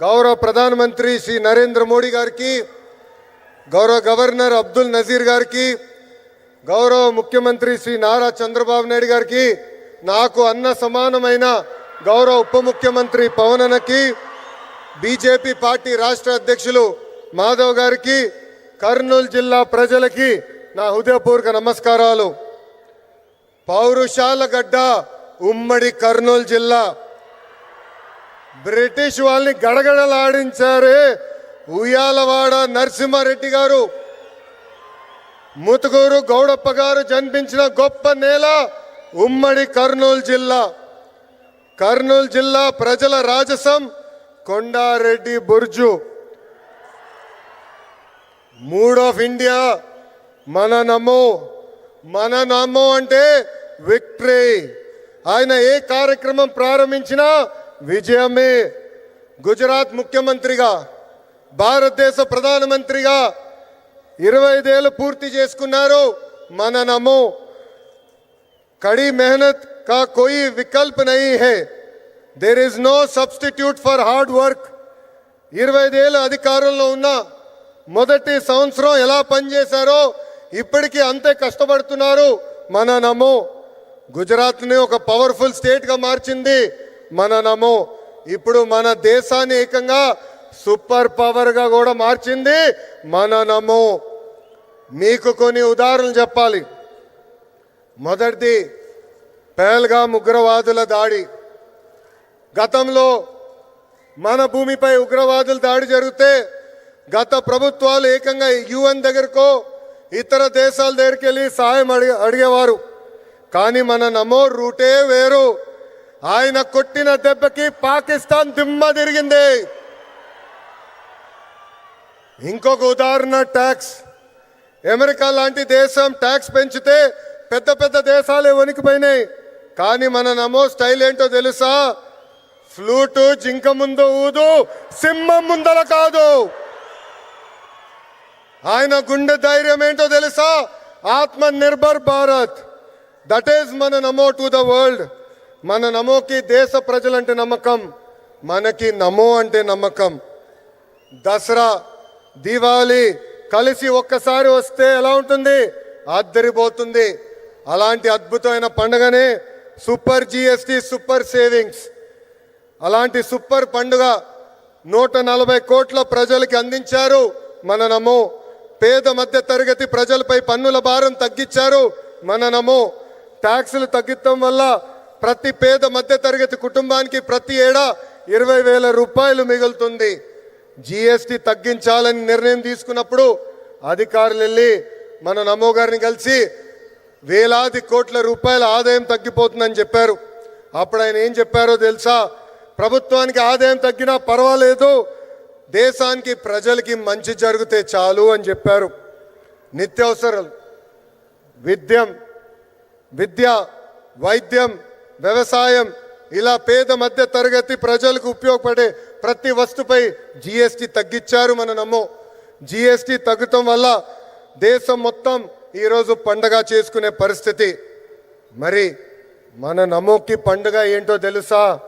గౌరవ ప్రధానమంత్రి శ్రీ నరేంద్ర మోడీ గారికి గౌరవ గవర్నర్ అబ్దుల్ నజీర్ గారికి గౌరవ ముఖ్యమంత్రి శ్రీ నారా చంద్రబాబు నాయుడు గారికి నాకు అన్న సమానమైన గౌరవ ఉప ముఖ్యమంత్రి పవనన్నకి బీజేపీ పార్టీ రాష్ట్ర అధ్యక్షులు మాధవ్ గారికి కర్నూలు జిల్లా ప్రజలకి నా హృదయపూర్వక నమస్కారాలు. పౌరుషాల గడ్డ ఉమ్మడి కర్నూలు జిల్లా బ్రిటిష్ వాళ్ళని గడగడలాడించారే ఉయ్యాలవాడ నరసింహారెడ్డి గారు. ముతుకూరు గౌడప్ప గారు జన్మించిన గొప్ప నేల ఉమ్మడి కర్నూలు జిల్లా. కర్నూలు జిల్లా ప్రజల రాజసం Kondareddy Burju. Mood of India మన నమో మన నమో అంటే విక్టరీ. ఆయన ఏ కార్యక్రమం ప్రారంభించినా విజయమే గుజరాత్ ముఖ్యమంత్రిగా భారతదేశ ప్రధానమంత్రిగా ఇరవై ఐదేళ్ళు పూర్తి చేసుకున్నారు మననము కడి మెహనత్ కా కోయి వికల్ప్ నహీ హే. There is no substitute for hard work ఇరవై ఐదేళ్ళు అధికారంలో ఉన్న మొదటి సంవత్సరం ఎలా పనిచేశారో ఇప్పటికీ అంతే కష్టపడుతున్నారు మననము గుజరాత్ని ఒక పవర్ఫుల్ స్టేట్గా మార్చింది. మన నమో ఇప్పుడు మన దేశాన్ని ఏకంగా సూపర్ పవర్గా కూడా మార్చింది మన నమో మీకు కొన్ని ఉదాహరణలు చెప్పాలి. మొదటిది పేల్గామ్ ఉగ్రవాదుల దాడి. గతంలో మన భూమిపై ఉగ్రవాదుల దాడి జరిగితే గత ప్రభుత్వాలు ఏకంగా యుఎన్ దగ్గరకో ఇతర దేశాల దగ్గరికి వెళ్ళి సహాయం అడిగే అడిగేవారు. కానీ మన నమో రూటే వేరు. ఆయన కొట్టిన దెబ్బకి పాకిస్తాన్ దిమ్మ తిరిగింది. ఇంకొక ఉదాహరణ ట్యాక్స్. అమెరికా లాంటి దేశం ట్యాక్స్ పెంచితే పెద్ద పెద్ద దేశాలే వణికిపోయినాయి. కానీ మన నమో స్టైల్ ఏంటో తెలుసా? ఫ్లూటు జింక ముందు ఊదు సింహం ముందల కాదు. ఆయన గుండె ధైర్యం ఏంటో తెలుసా? ఆత్మ నిర్భర్ భారత్. దట్ ఈస్ మన నమో టు ద వరల్డ్. మన నమోకి దేశ ప్రజలంటే నమ్మకం మనకి నమో అంటే నమ్మకం. దసరా దీపావళి కలిసి ఒక్కసారి వస్తే ఎలా ఉంటుంది? అద్దరిపోతుంది అలాంటి అద్భుతమైన పండుగనే సూపర్ జిఎస్టి సూపర్ సేవింగ్స్. అలాంటి సూపర్ పండుగ నూట నలభై కోట్ల ప్రజలకి అందించారు మన నమో. పేద మధ్య తరగతి ప్రజలపై పన్నుల భారం తగ్గించారు మన నమో. ట్యాక్సులు తగ్గించడం వల్ల ప్రతి పేద మధ్య తరగతి కుటుంబానికి ప్రతి ఏడా ఇరవై వేల రూపాయలు మిగులుతుంది. జిఎస్టి తగ్గించాలని నిర్ణయం తీసుకున్నప్పుడు అధికారులు వెళ్ళి మన నమో గారిని కలిసి వేలాది కోట్ల రూపాయల ఆదాయం తగ్గిపోతుందని చెప్పారు. అప్పుడు ఆయన ఏం చెప్పారో తెలుసా? ప్రభుత్వానికి ఆదాయం తగ్గినా పర్వాలేదు. దేశానికి ప్రజలకి మంచి జరిగితే చాలు అని చెప్పారు. నిత్యావసరాలు విద్యం విద్య వైద్యం వ్యవసాయం ఇలా పేద మధ్య తరగతి ప్రజలకు ఉపయోగపడే ప్రతి వస్తుపై జిఎస్టీ తగ్గించారు మన నమ్మో జిఎస్టీ తగ్గటం వల్ల దేశం మొత్తం ఈరోజు పండగ చేసుకునే పరిస్థితి. మరి మన నమోకి పండుగ ఏంటో తెలుసా?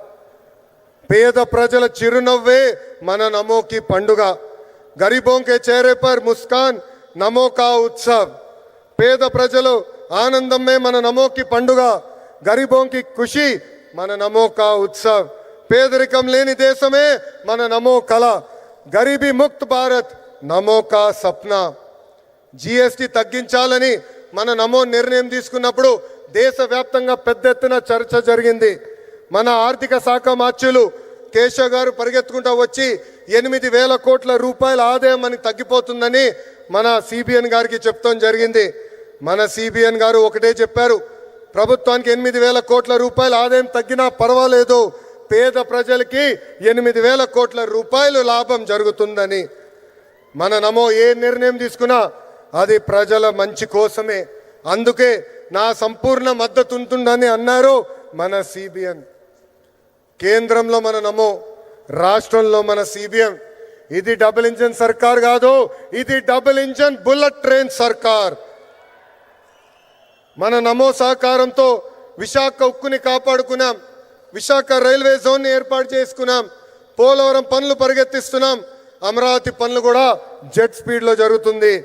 పేద ప్రజల చిరునవ్వే మన నమోకి పండుగ. గరీబోంకే చేరే పర్ ముస్కాన్ నమోకా ఉత్సవ్. పేద ప్రజలు ఆనందమే మన నమోకి పండుగ. గరీబోంకి ఖుషి మన నమో కా ఉత్సవ్. పేదరికం లేని దేశమే మన నమో కళ. గరీబీ ముక్త్ భారత్ నమో కా సప్నా. జిఎస్టి తగ్గించాలని మన నమో నిర్ణయం తీసుకున్నప్పుడు దేశవ్యాప్తంగా పెద్ద ఎత్తున చర్చ జరిగింది. మన ఆర్థిక శాఖ మార్చులు కేశవ్ గారు పరిగెత్తుకుంటూ వచ్చి ఎనిమిది వేల కోట్ల రూపాయల ఆదాయం మనకి తగ్గిపోతుందని మన సిబిఎన్ గారికి చెప్తాం జరిగింది. మన సిబిఎన్ గారు ఒకటే చెప్పారు ప్రభుత్వానికి ఎనిమిది వేల కోట్ల రూపాయల ఆదాయం తగ్గినా పర్వాలేదు. పేద ప్రజలకి ఎనిమిది వేల కోట్ల రూపాయలు లాభం జరుగుతుందని మన నమో ఏ నిర్ణయం తీసుకున్నా అది ప్రజల మంచి కోసమే. అందుకే నా సంపూర్ణ మద్దతు ఉంటుందని అన్నారు మన సిబిఎన్ కేంద్రంలో మన నమో రాష్ట్రంలో మన సిబిఎం. ఇది డబుల్ ఇంజన్ సర్కార్ కాదు ఇది డబుల్ ఇంజన్ బుల్లెట్ ట్రైన్ సర్కార్. మన నమో సహకారంతో విశాఖ ఉక్కుని కాపాడుకున్నాం. విశాఖ రైల్వే జోన్ని ఏర్పాటు చేసుకున్నాం. పోలవరం పనులు పరిగెత్తిస్తున్నాం. అమరావతి పనులు కూడా జెట్ స్పీడ్లో జరుగుతుంది.